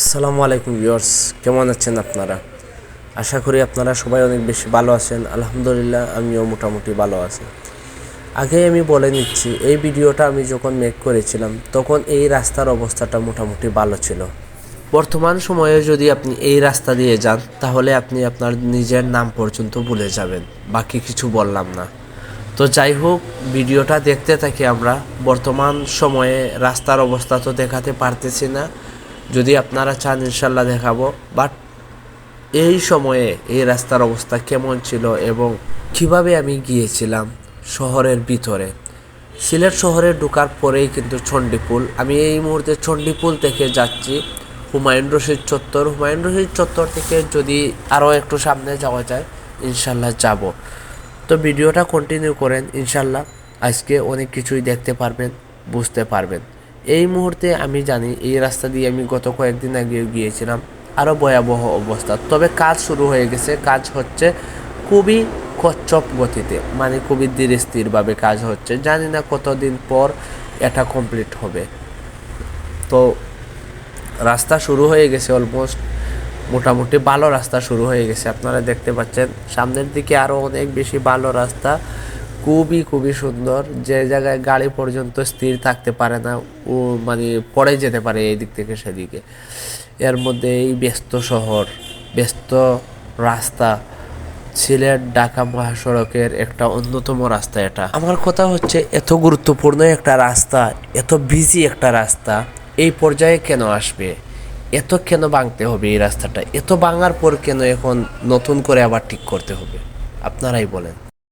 আসসালামু আলাইকুম ভিউয়ার্স, কেমন আছেন আপনারা? আশা করি আপনারা সবাই অনেক বেশি ভালো আছেন। আলহামদুলিল্লাহ, আমিও মোটামুটি ভালো আছি। আগে আমি বলে নিচ্ছি, এই ভিডিওটা আমি যখন মেক করেছিলাম, তখন এই রাস্তার অবস্থাটা মোটামুটি ভালো ছিল। বর্তমান সময়ে যদি আপনি এই রাস্তা দিয়ে যান, তাহলে আপনি আপনার নিজের নাম পর্যন্ত ভুলে যাবেন। বাকি কিছু বললাম না। তো যাই হোক, ভিডিওটা দেখতে থাকি আমরা। বর্তমান সময়ে রাস্তার অবস্থা তো দেখাতে পারতেছি না। যদি আপনারা চান ইনশাল্লাহ দেখাবো বাট এই সময়ে এই রাস্তার অবস্থা কেমন ছিল এবং কীভাবে আমি গিয়েছিলাম শহরের ভিতরে। সিলেট শহরে ঢোকার পরেই কিন্তু চণ্ডীপুল, আমি এই মুহূর্তে চণ্ডীপুল থেকে যাচ্ছি, হুমায়ুন রশিদ চত্বর। হুমায়ুন রশিদ চত্বর থেকে যদি আরও একটু সামনে যাওয়া যায়, ইনশাল্লাহ যাব। তো ভিডিওটা কন্টিনিউ করেন, ইনশাল্লাহ আজকে অনেক কিছুই দেখতে পারবেন, বুঝতে পারবেন। এই মুহূর্তে আমি জানি এই রাস্তা দিয়ে আমি গত কয়েকদিন আগে গিয়েছিলাম। আরও ভয়াবহ অবস্থা। তবে কাজ শুরু হয়ে গেছে। কাজ হচ্ছে খুবই কচ্ছপ গতিতে মানে খুবই ধীরে স্থিরভাবে কাজ হচ্ছে। জানি না কতদিন পর এটা কমপ্লিট হবে। তো রাস্তা শুরু হয়ে গেছে অলমোস্ট মোটামুটি ভালো রাস্তা শুরু হয়ে গেছে। আপনারা দেখতে পাচ্ছেন, সামনের দিকে আরও অনেক বেশি ভালো রাস্তা। খুবই খুবই সুন্দর। যে জায়গায় গাড়ি পর্যন্ত স্থির থাকতে পারে না, ও মানে পড়ে যেতে পারে এই দিক থেকে সেদিকে। এর মধ্যে এই ব্যস্ত শহর, ব্যস্ত রাস্তা, সিলেট ঢাকা মহাসড়কের একটা অন্যতম রাস্তা এটা। আমার কথা হচ্ছে, এত গুরুত্বপূর্ণ একটা রাস্তা, এত বিজি একটা রাস্তা, এই পর্যায়ে কেন আসবে? এত কেন ভাঙতে হবে এই রাস্তাটা? এত ভাঙার পর কেন এখন নতুন করে আবার ঠিক করতে হবে? আপনারাই বলেন।